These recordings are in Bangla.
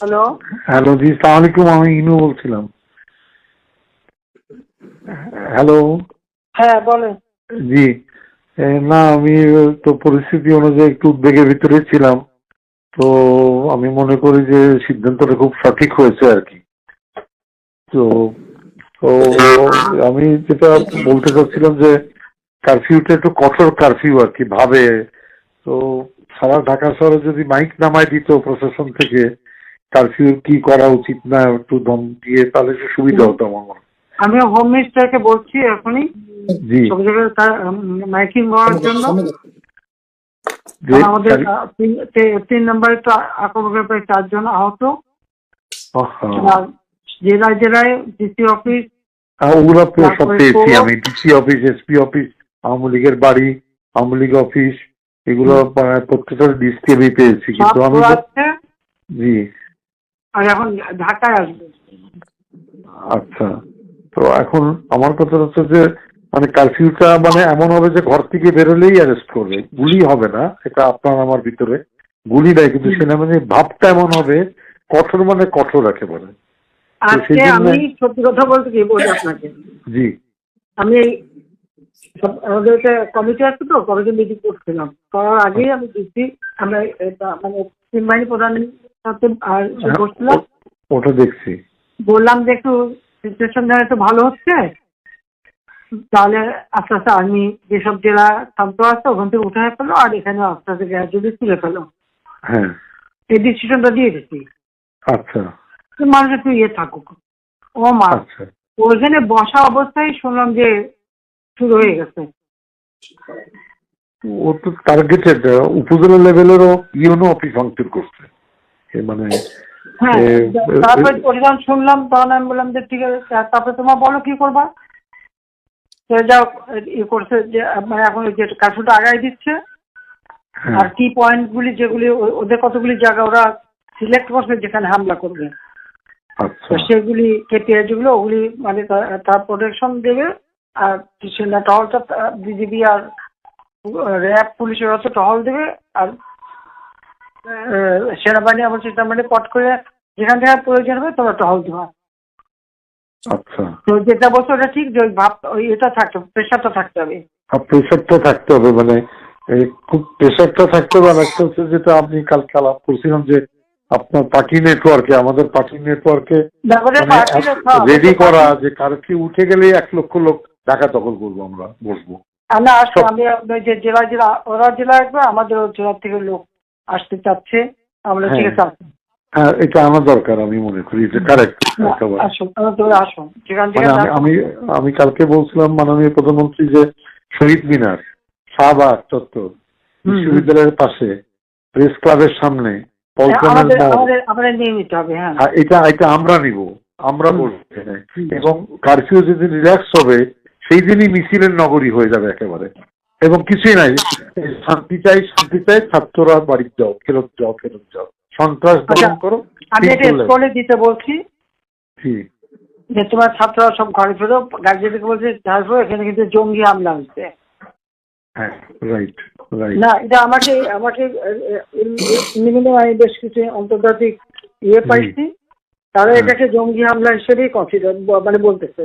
হ্যালো হ্যালো জি সালাম আলাইকুম আমি ইনু বলছিলাম। হ্যালো হ্যাঁ বলেন। জি না আমি তো পরিস্থিতি অনুযায়ী একটু উদ্বেগের ভিতরে ছিলাম। তো আমি মনে করি যে সিদ্ধান্তটা খুব সঠিক হয়েছে আর কি। তো তো আমি যেটা বলতে চাচ্ছিলাম যে কারফিউটা একটু কঠোর কারফিউ আর কি ভাবে। তো সারা ঢাকা শহরে যদি মাইক নামায় দিত প্রশাসন থেকে কারফিউ কি করা উচিত না একটু দম দিয়ে তাহলে একটু সুবিধা হতো আমার মনে আমি হোম মিনিস্টারকে বলছি এখনই। জি। সব জায়গায় মাইকিং হওয়ার জন্য। আমাদের তিন- নম্বরে তো আক্রমণের প্রায় চারজন আহত। আর জেলায় জেলায় ডিসি অফিস। ওগুলো তো সব পেয়েছি আমি। DC office SP office Awami লীগের বাড়ি আওয়ামী লীগ অফিস এগুলো প্রত্যেকটা লিস্টে আমি পেয়েছি। কিন্তু আমি জি। আর এখন ঢাকায় আসবে। আচ্ছা। তো এখন আমার কথা হচ্ছে যে মানে কারফিউটা মানে এমন হবে যে ঘর থেকে বেরোলেই অ্যারেস্ট করবে। গুলি হবে না এটা আপনার আমার ভিতরে গুলি নাই কিন্তু সেনাবাহিনীর ভাবটা এমন হবে কঠোর মানে কঠোর একেবারে। আজকে আমি সত্যি কথা বলতে কি বলি আপনাকে? জি। আমি আমাদের একটা কমিটি আছে তো কমিটি মিটিং করছিলাম। করার আগেই আমি দিচ্ছি আমরা এটা মানে প্রধানের সাথে আর বসছিলাম ওটা দেখছি। বললাম যে একটু সিচুয়েশন যেন একটু ভালো হচ্ছে তাহলে আস্তে আস্তে আর্মি যেসব জেলা শান্ত আছে ওখান থেকে উঠে ফেলো আর এখানে আস্তে আস্তে গ্র্যাজুয়ালি তুলে ফেলো। হ্যাঁ। এই ডিসিশনটা দিয়ে দিচ্ছি আচ্ছা। মানুষ একটু ইয়ে থাকুক। ও মা আচ্ছা। ওইখানে বসা অবস্থায় শুনলাম যে শুরু হয়ে গেছে। ও তো টার্গেটেড উপজেলা লেভেলেরও ইউনো অফিস ভাঙচুর করছে। মানে হ্যাঁ তারপরে শুনলাম তখন আমি বললাম যে ঠিক আছে তারপরে তোমার বলো কি করবা? সে যা ই করছে যে মানে এখন যে কাঠুটা আগায় দিচ্ছে হ্যাঁ, আর কি পয়েন্ট গুলি যেগুলি ওদের কতগুলি জায়গা ওরা সিলেক্ট করছে যেখানে হামলা করবে। আচ্ছা। তো সেগুলি কেপিআই যেগুলো ওগুলি মানে তার প্রোটেকশন দেবে আর সেনা টহলটা বিজিবি আর র্যাব পুলিশের হচ্ছে টহল দেবে আর সেনাবাহিনী আমার সেনাবাহিনী পট করে যেখান থেকে প্রয়োজন হবে তোমরা টহল দেওয়া আচ্ছা। তো যেটা বলছো ওটা ঠিক যে ওই ভাব ওই এটা থাকতে প্রেশারটা থাকতে হবে। প্রেশারটা থাকতে হবে মানে খুব প্রেশারটা থাকতে হবে। আর একটা হচ্ছে যেটা আপনি কালকে আলাপ করছিলাম যে আপনার পার্টি নেটওয়ার্কে আমাদের পার্টি নেটওয়ার্কে সব- রেডি করা যে কারফিউ উঠে গেলেই এক লক্ষ লোক ঢাকা দখল করব আমরা বসবো। আমরা আসব আমি আপনার যে জেলা জেলা ওরা জেলা আসবে আমাদের জেলা থেকে লোক। আসতে চাচ্ছে আমরা ঠিক আছে। হ্যাঁ এটা আমার দরকার আমি মনে করি এটা কারেক্ট মানে আমি আমি কালকে বলছিলাম মাননীয় প্রধানমন্ত্রী যে শহীদ মিনার শাহবাগ চত্বর বিশ্ববিদ্যালয়ের পাশে প্রেস ক্লাবের সামনে হ্যাঁ আর এটা এটা আমরা নিব আমরা। বলব এবং কারফিউ যেদিন রিল্যাক্স হবে সেই দিনই মিছিলের নগরী হয়ে যাবে একেবারে। এবং কিছুই নাই। শান্তি চাই শান্তি চাই ছাত্ররা বাড়ি যাও ফেরত যাও ফেরত যাও। সন্ত্রাস দমন আচ্ছা, করো আমি এটা স্কুলে দিতে বলছি। যে তোমার ছাত্ররা সব ঘরে ফেরো গার্জিয়ানকে বলছে ঘরে ফেরো এখানে কিন্তু জঙ্গি হামলা হচ্ছে। হ্যাঁ রাইট রাইট না এটা আমাকে আমাকে আমি বেশ কিছু আন্তর্জাতিক ইয়ে পাইছি। তারা এটাকে জঙ্গি হামলা হিসেবেই কনসিডার মানে বলতেছে।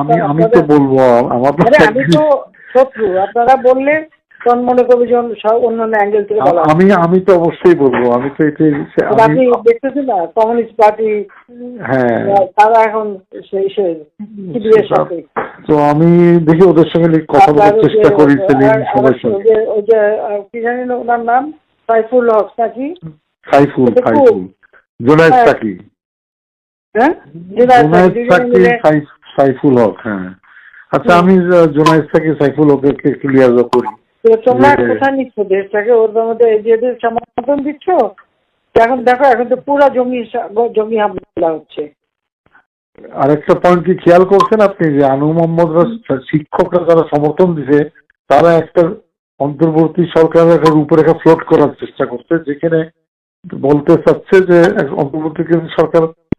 আমি আমি তো বলব আমার আমি তো শত্রু। আপনারা বললে তখন করবে যে সব অন্যান্য অ্যাঙ্গেল থেকে বলা আমি আমি তো অবশ্যই বলব আমি তো আপনি দেখতেছেন না কমিউনিস্ট পার্টি হ্যাঁ। তারা এখন সেই সেই তো আমি দেখি ওদের সঙ্গে কথা বলার চেষ্টা করি সেলিম আর- আর সবার সঙ্গে। ওই যে কি জানি ওনার নাম সাইফুল হক নাকি? সাইফুল সাইফুল। জোনায়েদ হ্যাঁ। সাকি হ্যাঁ জোনায়েদ দুজনে সাকি মিলে সাইফ- সাইফুল হক হ্যাঁ। আচ্ছা আমি জোনায়েদ সাইফুল হককে ক্লিয়ার করি। তো তোমরা কোথায় নিচ্ছ? দেশটাকে ওর মধ্যে সমর্থন দিচ্ছ? এখন দেখো এখন তো পুরো জমি জমি হামলা হচ্ছে। আরেকটা পয়েন্ট কি খেয়াল করছেন আপনি যে আনু মোহাম্মদরা শিক্ষকরা যারা সমর্থন দিছে তারা একটা অন্তর্বর্তী সরকারের একটা রূপরেখা ফ্লোট করার চেষ্টা করছে যেখানে বলতে চাচ্ছে যে অন্তর্বর্তী সরকার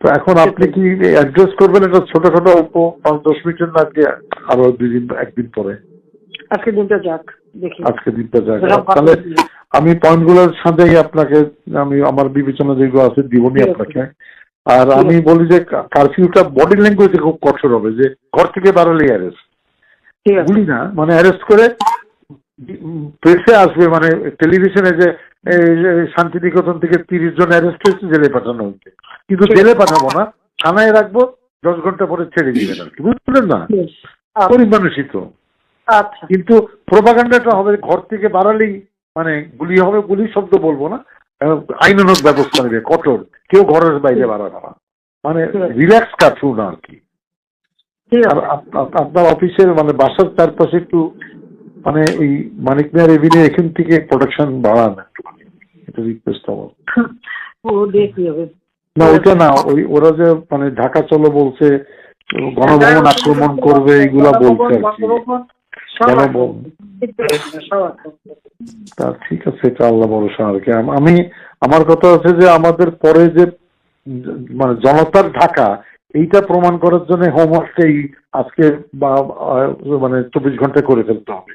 তো এখন আপনি কি অ্যাড্রেস করবেন? এটা ছোট ছোট অল্প পাঁচ দশ মিনিটের না আরও দুই দিন একদিন পরে? আজকে দিনটা যাক দেখি। আজকে দিনটা যাক। তাহলে। আমি পয়েন্টগুলোর সাথেই আপনাকে আমি আমার বিবেচনা যেগুলো আছে দিবনি আপনাকে। আর আমি বলি যে কারফিউটা বডি ল্যাঙ্গুয়েজে খুব কঠোর হবে যে ঘর থেকে বাড়ালে অ্যারেস্ট গুলি না মানে অ্যারেস্ট করে প্রেসে আসবে মানে টেলিভিশনে যে শান্তিনিকেতন থেকে তিরিশ জন অ্যারেস্ট হয়েছে জেলে পাঠানো হচ্ছে কিন্তু জেলে পাঠাবো না থানায় রাখব দশ ঘণ্টা পরে ছেড়ে দিবেন আর কি। বুঝলেন না? গরিব মানুষই তো কিন্তু প্রোপাগান্ডাটা হবে ঘর থেকে বাড়ালেই মানে গুলি হবে গুলি শব্দ বলব না আহ, আইনানুগ ব্যবস্থা নেবে কঠোর। কেউ ঘরের বাইরে বাড়াবে না। মানে রিল্যাক্স কাটু না আর কি। আপনার অফিসের মানে বাসার চারপাশে একটু মানে এই মানিক মেয়ার এভিনিউ এখান থেকে প্রোডাকশন বাড়ান একটু এটা রিকোয়েস্ট আমার ও দেখি হবে না ওইটা না ওই ওরা যে মানে ঢাকা চলো বলছে গণভবন আক্রমণ করবে এগুলা বলছে আর কি। গণভবন। তা ঠিক আছে এটা আল্লাহ ভরসা আর কি। আমি আমার কথা হচ্ছে যে আমাদের পরে যে মানে জনতার ঢাকা এইটা প্রমাণ করার জন্য হোমওয়ার্কটাই আজকে বা মানে চব্বিশ ঘণ্টা করে ফেলতে হবে।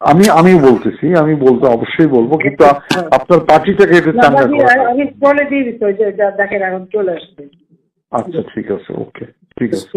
আমি আমি বলতেছি আমি বলতে অবশ্যই বলব কিন্তু আপনার পার্টিটাকে একটু চাঙ্গা আমি বলে দিয়ে দিচ্ছি দেখেন এখন চলে আসবে। আচ্ছা ঠিক আছে ওকে ঠিক আছে।